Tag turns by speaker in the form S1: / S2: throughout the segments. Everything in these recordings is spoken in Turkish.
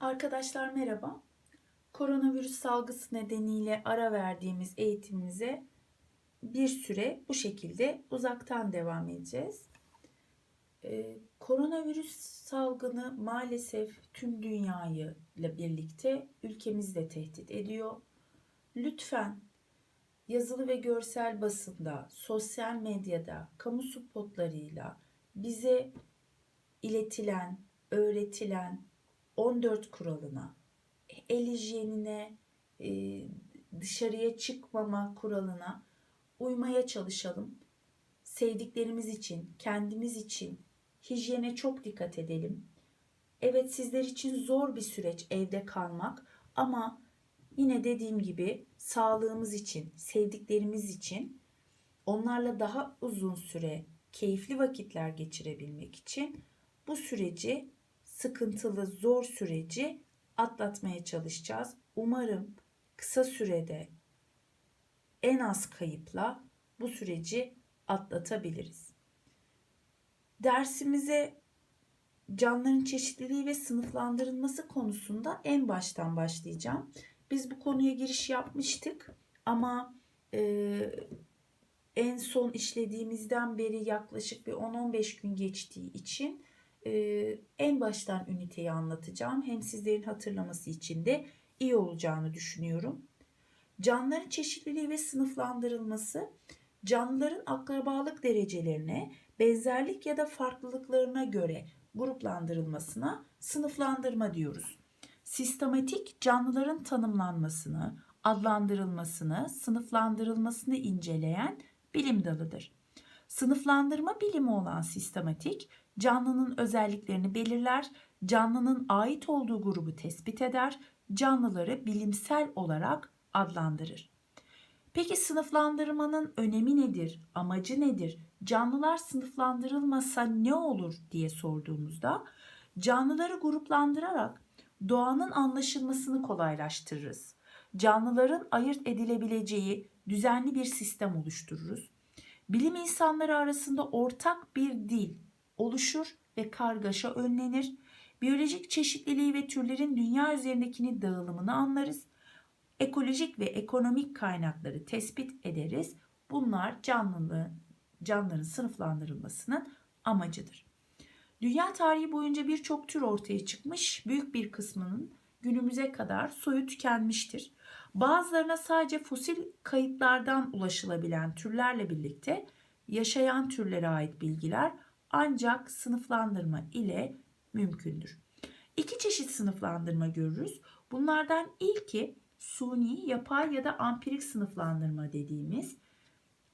S1: Arkadaşlar merhaba. Koronavirüs salgısı nedeniyle ara verdiğimiz eğitimimize bir süre bu şekilde uzaktan devam edeceğiz. Ee, koronavirüs salgını maalesef tüm dünyayı ile birlikte ülkemizi de tehdit ediyor. Lütfen yazılı ve görsel basında, sosyal medyada, kamu spotlarıyla bize iletilen, öğretilen 14 kuralına, el hijyenine, e, dışarıya çıkmama kuralına uymaya çalışalım. Sevdiklerimiz için, kendimiz için hijyene çok dikkat edelim. Evet sizler için zor bir süreç evde kalmak ama yine dediğim gibi sağlığımız için, sevdiklerimiz için onlarla daha uzun süre keyifli vakitler geçirebilmek için bu süreci sıkıntılı, zor süreci atlatmaya çalışacağız. Umarım kısa sürede en az kayıpla bu süreci atlatabiliriz. Dersimize canlıların çeşitliliği ve sınıflandırılması konusunda en baştan başlayacağım. Biz bu konuya giriş yapmıştık ama e, en son işlediğimizden beri yaklaşık bir 10-15 gün geçtiği için en baştan üniteyi anlatacağım. Hem sizlerin hatırlaması için de iyi olacağını düşünüyorum. Canlıların çeşitliliği ve sınıflandırılması canlıların akrabalık derecelerine, benzerlik ya da farklılıklarına göre gruplandırılmasına sınıflandırma diyoruz. Sistematik canlıların tanımlanmasını, adlandırılmasını, sınıflandırılmasını inceleyen bilim dalıdır. Sınıflandırma bilimi olan sistematik, canlının özelliklerini belirler, canlının ait olduğu grubu tespit eder, canlıları bilimsel olarak adlandırır. Peki sınıflandırmanın önemi nedir? Amacı nedir? Canlılar sınıflandırılmasa ne olur diye sorduğumuzda canlıları gruplandırarak doğanın anlaşılmasını kolaylaştırırız. Canlıların ayırt edilebileceği düzenli bir sistem oluştururuz. Bilim insanları arasında ortak bir dil oluşur ve kargaşa önlenir. Biyolojik çeşitliliği ve türlerin dünya üzerindekini dağılımını anlarız. Ekolojik ve ekonomik kaynakları tespit ederiz. Bunlar canlılığı, canlıların sınıflandırılmasının amacıdır. Dünya tarihi boyunca birçok tür ortaya çıkmış, büyük bir kısmının günümüze kadar soyu tükenmiştir. Bazılarına sadece fosil kayıtlardan ulaşılabilen türlerle birlikte yaşayan türlere ait bilgiler ancak sınıflandırma ile mümkündür. İki çeşit sınıflandırma görürüz. Bunlardan ilki suni, yapay ya da ampirik sınıflandırma dediğimiz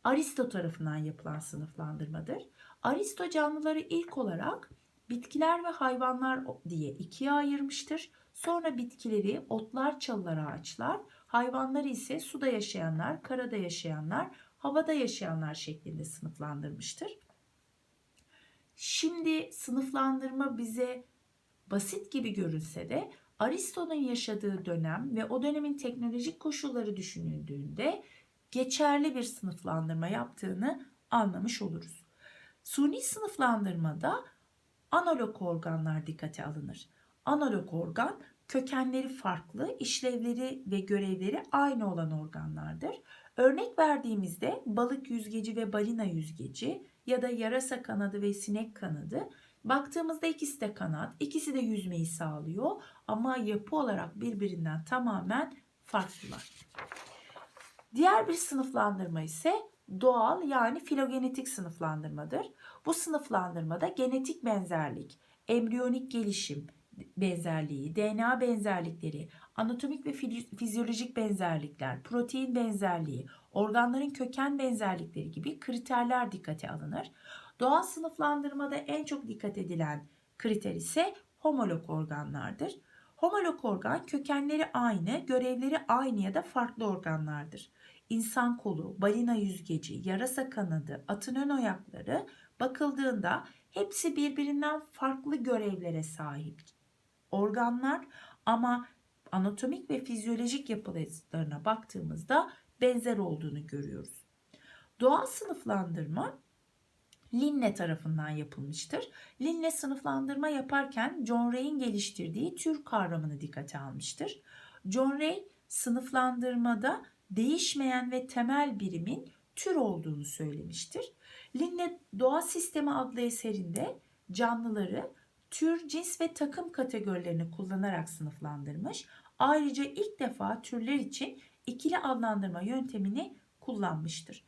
S1: Aristo tarafından yapılan sınıflandırmadır. Aristo canlıları ilk olarak bitkiler ve hayvanlar diye ikiye ayırmıştır. Sonra bitkileri otlar, çalılar, ağaçlar, hayvanları ise suda yaşayanlar, karada yaşayanlar, havada yaşayanlar şeklinde sınıflandırmıştır. Şimdi sınıflandırma bize basit gibi görünse de Aristo'nun yaşadığı dönem ve o dönemin teknolojik koşulları düşünüldüğünde geçerli bir sınıflandırma yaptığını anlamış oluruz. Suni sınıflandırmada analog organlar dikkate alınır. Analog organ kökenleri farklı, işlevleri ve görevleri aynı olan organlardır. Örnek verdiğimizde balık yüzgeci ve balina yüzgeci ya da yarasa kanadı ve sinek kanadı baktığımızda ikisi de kanat, ikisi de yüzmeyi sağlıyor ama yapı olarak birbirinden tamamen farklılar. Diğer bir sınıflandırma ise doğal yani filogenetik sınıflandırmadır. Bu sınıflandırmada genetik benzerlik, embriyonik gelişim benzerliği, DNA benzerlikleri, anatomik ve fizyolojik benzerlikler, protein benzerliği, organların köken benzerlikleri gibi kriterler dikkate alınır. Doğal sınıflandırmada en çok dikkat edilen kriter ise homolog organlardır. Homolog organ kökenleri aynı, görevleri aynı ya da farklı organlardır. İnsan kolu, balina yüzgeci, yarasa kanadı, atın ön ayakları bakıldığında hepsi birbirinden farklı görevlere sahip organlar ama anatomik ve fizyolojik yapılarına baktığımızda benzer olduğunu görüyoruz. Doğal sınıflandırma Linne tarafından yapılmıştır. Linne sınıflandırma yaparken John Ray'in geliştirdiği tür kavramını dikkate almıştır. John Ray sınıflandırmada değişmeyen ve temel birimin tür olduğunu söylemiştir. Linne Doğa Sistemi adlı eserinde canlıları tür, cins ve takım kategorilerini kullanarak sınıflandırmış. Ayrıca ilk defa türler için ikili adlandırma yöntemini kullanmıştır.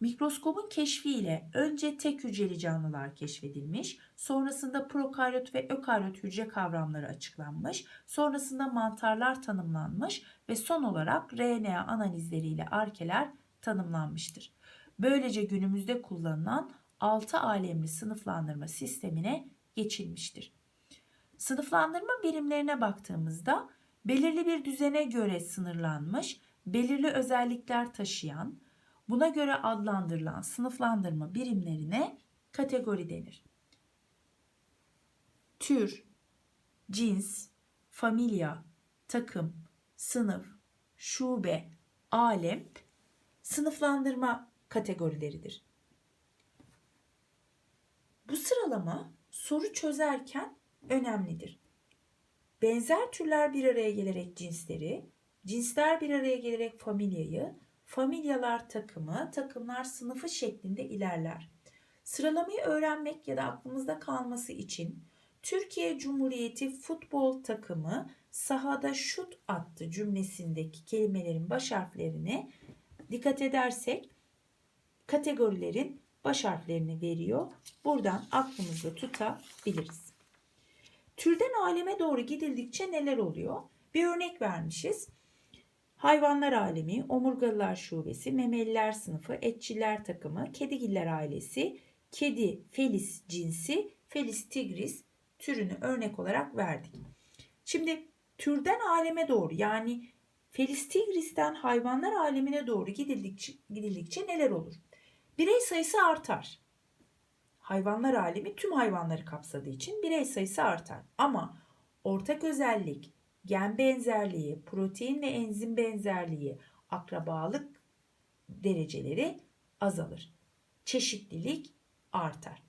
S1: Mikroskobun keşfiyle önce tek hücreli canlılar keşfedilmiş, sonrasında prokaryot ve ökaryot hücre kavramları açıklanmış, sonrasında mantarlar tanımlanmış ve son olarak RNA analizleriyle arkeler tanımlanmıştır. Böylece günümüzde kullanılan 6 alemli sınıflandırma sistemine geçilmiştir. Sınıflandırma birimlerine baktığımızda belirli bir düzene göre sınırlanmış, belirli özellikler taşıyan, buna göre adlandırılan sınıflandırma birimlerine kategori denir. Tür, cins, familya, takım, sınıf, şube, alem sınıflandırma kategorileridir. Bu sıralama soru çözerken önemlidir. Benzer türler bir araya gelerek cinsleri, cinsler bir araya gelerek familyayı, familyalar takımı, takımlar sınıfı şeklinde ilerler. Sıralamayı öğrenmek ya da aklımızda kalması için Türkiye Cumhuriyeti futbol takımı sahada şut attı cümlesindeki kelimelerin baş harflerini dikkat edersek kategorilerin baş harflerini veriyor. Buradan aklımızda tutabiliriz. Türden aleme doğru gidildikçe neler oluyor? Bir örnek vermişiz. Hayvanlar alemi, omurgalılar şubesi, memeliler sınıfı, etçiler takımı, kedigiller ailesi, kedi felis cinsi, felis tigris türünü örnek olarak verdik. Şimdi türden aleme doğru yani felis tigris'ten hayvanlar alemine doğru gidildikçe, gidildikçe neler olur? Birey sayısı artar. Hayvanlar alemi tüm hayvanları kapsadığı için birey sayısı artar. Ama ortak özellik, gen benzerliği, protein ve enzim benzerliği, akrabalık dereceleri azalır. Çeşitlilik artar.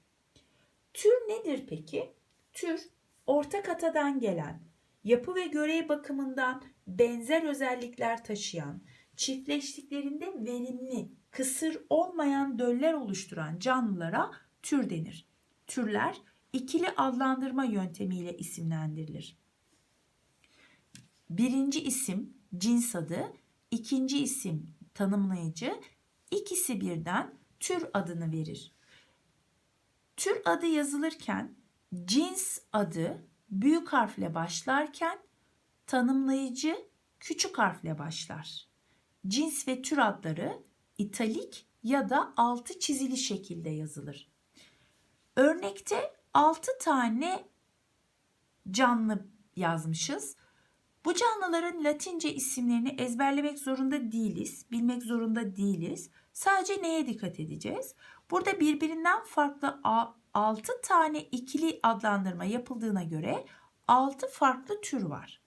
S1: Tür nedir peki? Tür ortak atadan gelen, yapı ve görev bakımından benzer özellikler taşıyan, çiftleştiklerinde verimli, kısır olmayan döller oluşturan canlılara tür denir. Türler ikili adlandırma yöntemiyle isimlendirilir. Birinci isim cins adı, ikinci isim tanımlayıcı, ikisi birden tür adını verir. Tür adı yazılırken cins adı büyük harfle başlarken tanımlayıcı küçük harfle başlar. Cins ve tür adları italik ya da altı çizili şekilde yazılır. Örnekte 6 tane canlı yazmışız. Bu canlıların Latince isimlerini ezberlemek zorunda değiliz, bilmek zorunda değiliz. Sadece neye dikkat edeceğiz? Burada birbirinden farklı 6 tane ikili adlandırma yapıldığına göre 6 farklı tür var.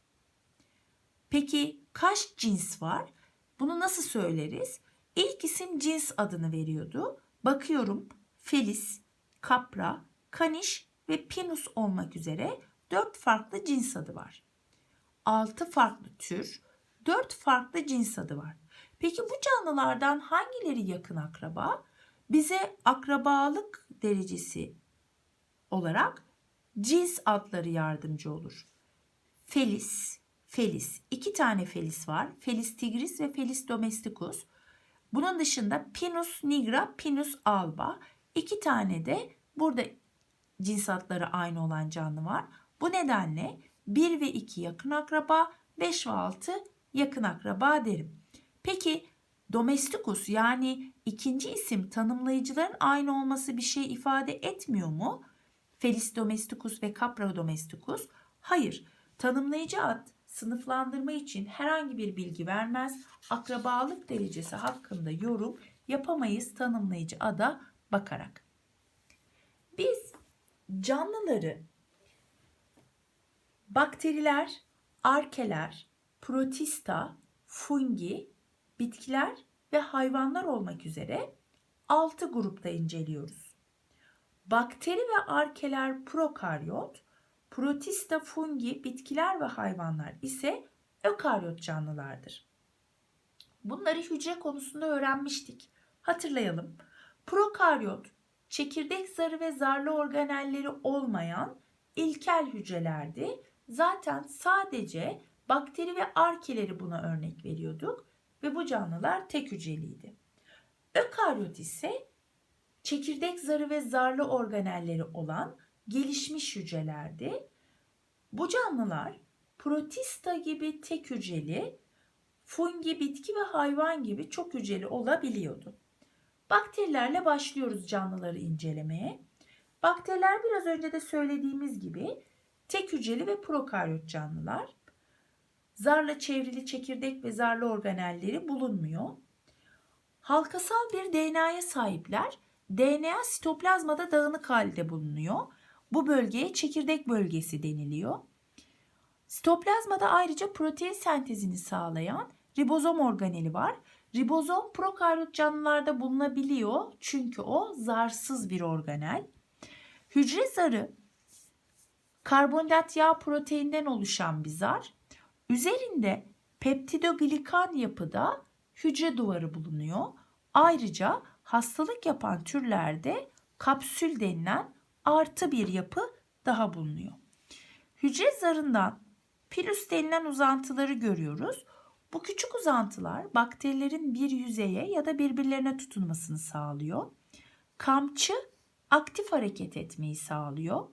S1: Peki kaç cins var? Bunu nasıl söyleriz? İlk isim cins adını veriyordu. Bakıyorum Felis, Kapra, Kaniş ve Pinus olmak üzere 4 farklı cins adı var. 6 farklı tür, 4 farklı cins adı var. Peki bu canlılardan hangileri yakın akraba? Bize akrabalık derecesi olarak cins adları yardımcı olur. Felis, Felis. iki tane Felis var. Felis tigris ve Felis domesticus. Bunun dışında Pinus nigra, Pinus alba. İki tane de burada cins adları aynı olan canlı var. Bu nedenle 1 ve 2 yakın akraba, 5 ve 6 yakın akraba derim. Peki domesticus yani ikinci isim tanımlayıcıların aynı olması bir şey ifade etmiyor mu? Felis domesticus ve Capra domesticus? Hayır. Tanımlayıcı ad sınıflandırma için herhangi bir bilgi vermez. Akrabalık derecesi hakkında yorum yapamayız tanımlayıcı ada bakarak. Biz canlıları bakteriler, arkeler, protista, fungi, bitkiler ve hayvanlar olmak üzere 6 grupta inceliyoruz. Bakteri ve arkeler prokaryot, protista fungi bitkiler ve hayvanlar ise ökaryot canlılardır. Bunları hücre konusunda öğrenmiştik. Hatırlayalım. Prokaryot, çekirdek zarı ve zarlı organelleri olmayan ilkel hücrelerdi. Zaten sadece bakteri ve arkeleri buna örnek veriyorduk ve bu canlılar tek hücreliydi. Ökaryot ise çekirdek zarı ve zarlı organelleri olan gelişmiş hücrelerdi. Bu canlılar protista gibi tek hücreli, fungi, bitki ve hayvan gibi çok hücreli olabiliyordu. Bakterilerle başlıyoruz canlıları incelemeye. Bakteriler biraz önce de söylediğimiz gibi tek hücreli ve prokaryot canlılar. Zarla çevrili çekirdek ve zarlı organelleri bulunmuyor. Halkasal bir DNA'ya sahipler. DNA sitoplazmada dağınık halde bulunuyor. Bu bölgeye çekirdek bölgesi deniliyor. Sitoplazmada ayrıca protein sentezini sağlayan ribozom organeli var. Ribozom prokaryot canlılarda bulunabiliyor çünkü o zarsız bir organel. Hücre zarı karbonhidrat yağ proteinden oluşan bir zar. Üzerinde peptidoglikan yapıda hücre duvarı bulunuyor. Ayrıca hastalık yapan türlerde kapsül denilen artı bir yapı daha bulunuyor. Hücre zarından pilus denilen uzantıları görüyoruz. Bu küçük uzantılar bakterilerin bir yüzeye ya da birbirlerine tutunmasını sağlıyor. Kamçı aktif hareket etmeyi sağlıyor.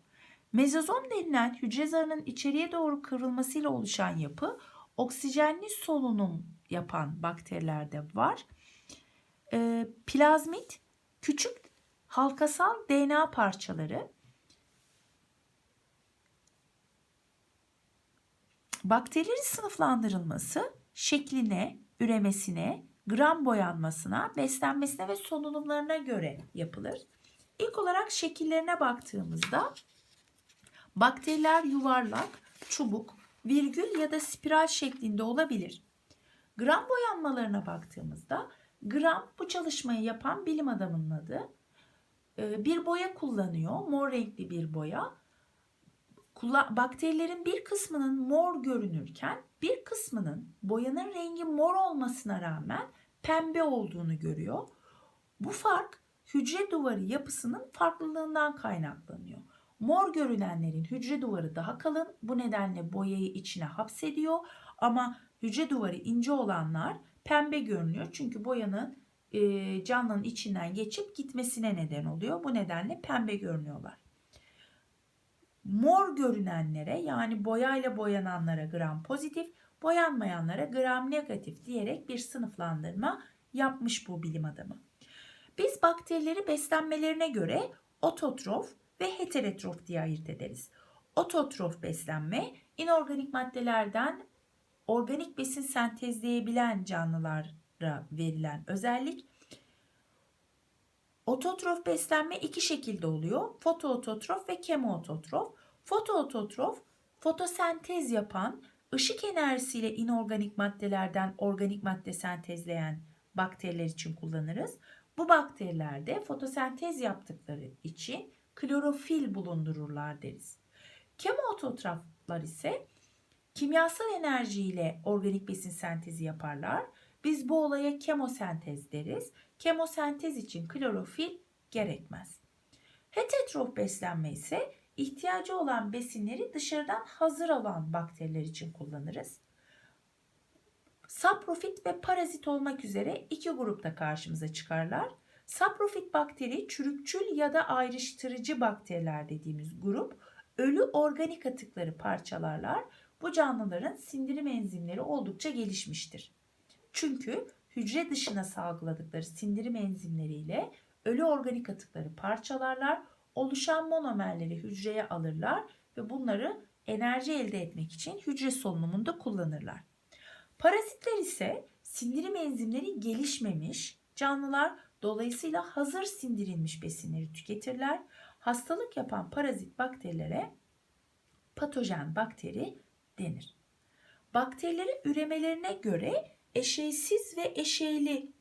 S1: Mezozom denilen hücre zarının içeriye doğru kıvrılmasıyla oluşan yapı oksijenli solunum yapan bakterilerde var. Ee, plazmit küçük halkasal DNA parçaları bakterilerin sınıflandırılması şekline, üremesine, gram boyanmasına, beslenmesine ve solunumlarına göre yapılır. İlk olarak şekillerine baktığımızda bakteriler yuvarlak, çubuk, virgül ya da spiral şeklinde olabilir. Gram boyanmalarına baktığımızda gram bu çalışmayı yapan bilim adamının adı. Ee, bir boya kullanıyor, mor renkli bir boya. Bakterilerin bir kısmının mor görünürken bir kısmının boyanın rengi mor olmasına rağmen pembe olduğunu görüyor. Bu fark hücre duvarı yapısının farklılığından kaynaklanıyor. Mor görünenlerin hücre duvarı daha kalın. Bu nedenle boyayı içine hapsediyor. Ama hücre duvarı ince olanlar pembe görünüyor. Çünkü boyanın e, canlının içinden geçip gitmesine neden oluyor. Bu nedenle pembe görünüyorlar. Mor görünenlere yani boyayla boyananlara gram pozitif, boyanmayanlara gram negatif diyerek bir sınıflandırma yapmış bu bilim adamı. Biz bakterileri beslenmelerine göre ototrof ve heterotrof diye ayırt ederiz. Ototrof beslenme inorganik maddelerden organik besin sentezleyebilen canlılara verilen özellik. Ototrof beslenme iki şekilde oluyor. Fotoototrof ve kemoototrof. Fotoototrof fotosentez yapan, ışık enerjisiyle inorganik maddelerden organik madde sentezleyen bakteriler için kullanırız. Bu bakterilerde fotosentez yaptıkları için klorofil bulundururlar deriz. Kemoototroflar ise kimyasal enerjiyle organik besin sentezi yaparlar. Biz bu olaya kemosentez deriz. Kemosentez için klorofil gerekmez. Heterotrof beslenme ise ihtiyacı olan besinleri dışarıdan hazır alan bakteriler için kullanırız. Saprofit ve parazit olmak üzere iki grupta karşımıza çıkarlar. Saprofit bakteri çürükçül ya da ayrıştırıcı bakteriler dediğimiz grup ölü organik atıkları parçalarlar. Bu canlıların sindirim enzimleri oldukça gelişmiştir. Çünkü hücre dışına salgıladıkları sindirim enzimleriyle ölü organik atıkları parçalarlar, oluşan monomerleri hücreye alırlar ve bunları enerji elde etmek için hücre solunumunda kullanırlar. Parazitler ise sindirim enzimleri gelişmemiş canlılar dolayısıyla hazır sindirilmiş besinleri tüketirler. Hastalık yapan parazit bakterilere patojen bakteri denir. Bakterileri üremelerine göre eşeysiz ve eşeyli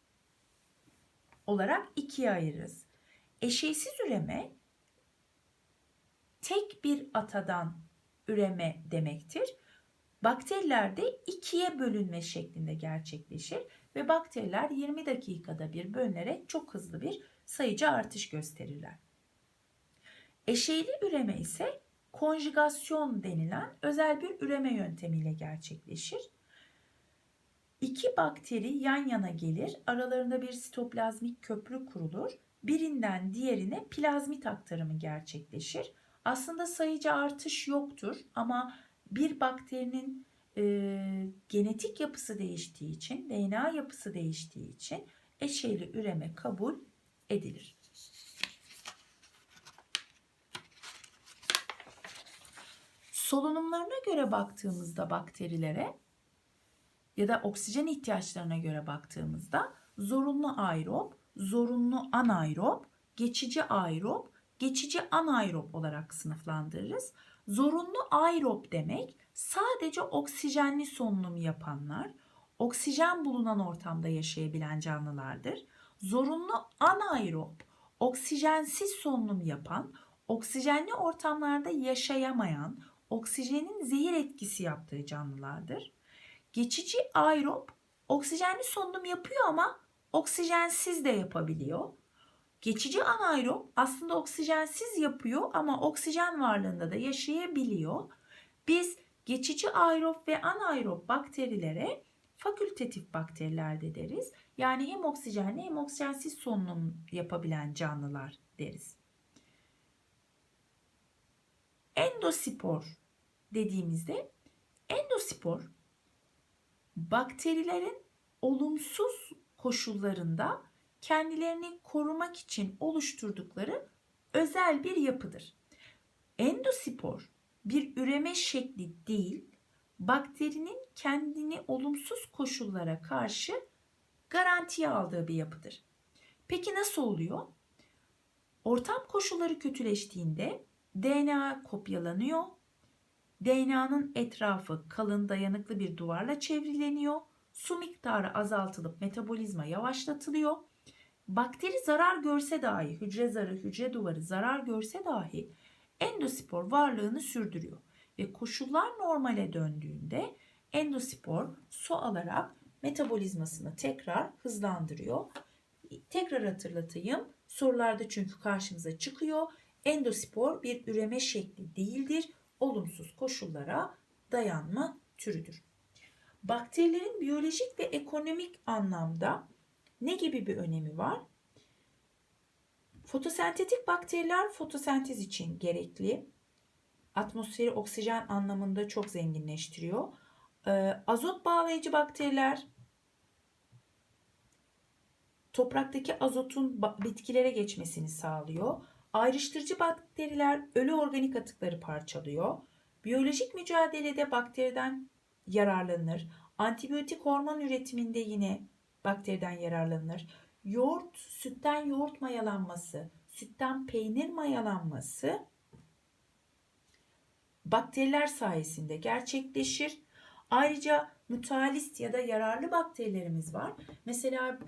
S1: olarak ikiye ayırırız. Eşeysiz üreme tek bir atadan üreme demektir. Bakterilerde ikiye bölünme şeklinde gerçekleşir ve bakteriler 20 dakikada bir bölünerek çok hızlı bir sayıcı artış gösterirler. Eşeyli üreme ise konjugasyon denilen özel bir üreme yöntemiyle gerçekleşir. İki bakteri yan yana gelir, aralarında bir sitoplazmik köprü kurulur. Birinden diğerine plazmit aktarımı gerçekleşir. Aslında sayıcı artış yoktur ama bir bakterinin e, genetik yapısı değiştiği için, DNA yapısı değiştiği için eşeyli üreme kabul edilir. Solunumlarına göre baktığımızda bakterilere ya da oksijen ihtiyaçlarına göre baktığımızda zorunlu aerob, zorunlu anaerob, geçici aerob, geçici anaerob olarak sınıflandırırız. Zorunlu aerob demek sadece oksijenli solunum yapanlar, oksijen bulunan ortamda yaşayabilen canlılardır. Zorunlu anaerob, oksijensiz solunum yapan, oksijenli ortamlarda yaşayamayan, oksijenin zehir etkisi yaptığı canlılardır. Geçici aerob oksijenli solunum yapıyor ama oksijensiz de yapabiliyor. Geçici anaerob aslında oksijensiz yapıyor ama oksijen varlığında da yaşayabiliyor. Biz geçici aerob ve anaerob bakterilere fakültatif bakteriler de deriz. Yani hem oksijenli hem oksijensiz solunum yapabilen canlılar deriz. Endospor dediğimizde endospor bakterilerin olumsuz koşullarında kendilerini korumak için oluşturdukları özel bir yapıdır. Endospor bir üreme şekli değil, bakterinin kendini olumsuz koşullara karşı garantiye aldığı bir yapıdır. Peki nasıl oluyor? Ortam koşulları kötüleştiğinde DNA kopyalanıyor. DNA'nın etrafı kalın dayanıklı bir duvarla çevrileniyor. Su miktarı azaltılıp metabolizma yavaşlatılıyor. Bakteri zarar görse dahi, hücre zarı, hücre duvarı zarar görse dahi endospor varlığını sürdürüyor. Ve koşullar normale döndüğünde endospor su alarak metabolizmasını tekrar hızlandırıyor. Tekrar hatırlatayım. Sorularda çünkü karşımıza çıkıyor. Endospor bir üreme şekli değildir. Olumsuz koşullara dayanma türüdür. Bakterilerin biyolojik ve ekonomik anlamda ne gibi bir önemi var? Fotosentetik bakteriler fotosentez için gerekli. Atmosferi oksijen anlamında çok zenginleştiriyor. Ee, azot bağlayıcı bakteriler topraktaki azotun bitkilere geçmesini sağlıyor. Ayrıştırıcı bakteriler ölü organik atıkları parçalıyor. Biyolojik mücadelede bakteriden yararlanır. Antibiyotik hormon üretiminde yine bakteriden yararlanır. Yoğurt, sütten yoğurt mayalanması, sütten peynir mayalanması bakteriler sayesinde gerçekleşir. Ayrıca mutualist ya da yararlı bakterilerimiz var. Mesela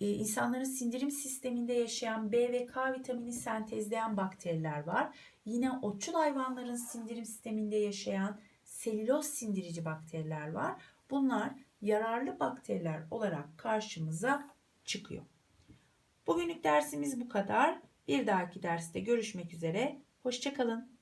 S1: e, insanların sindirim sisteminde yaşayan B ve K vitamini sentezleyen bakteriler var. Yine otçul hayvanların sindirim sisteminde yaşayan selüloz sindirici bakteriler var. Bunlar yararlı bakteriler olarak karşımıza çıkıyor. Bugünlük dersimiz bu kadar. Bir dahaki derste görüşmek üzere. Hoşçakalın.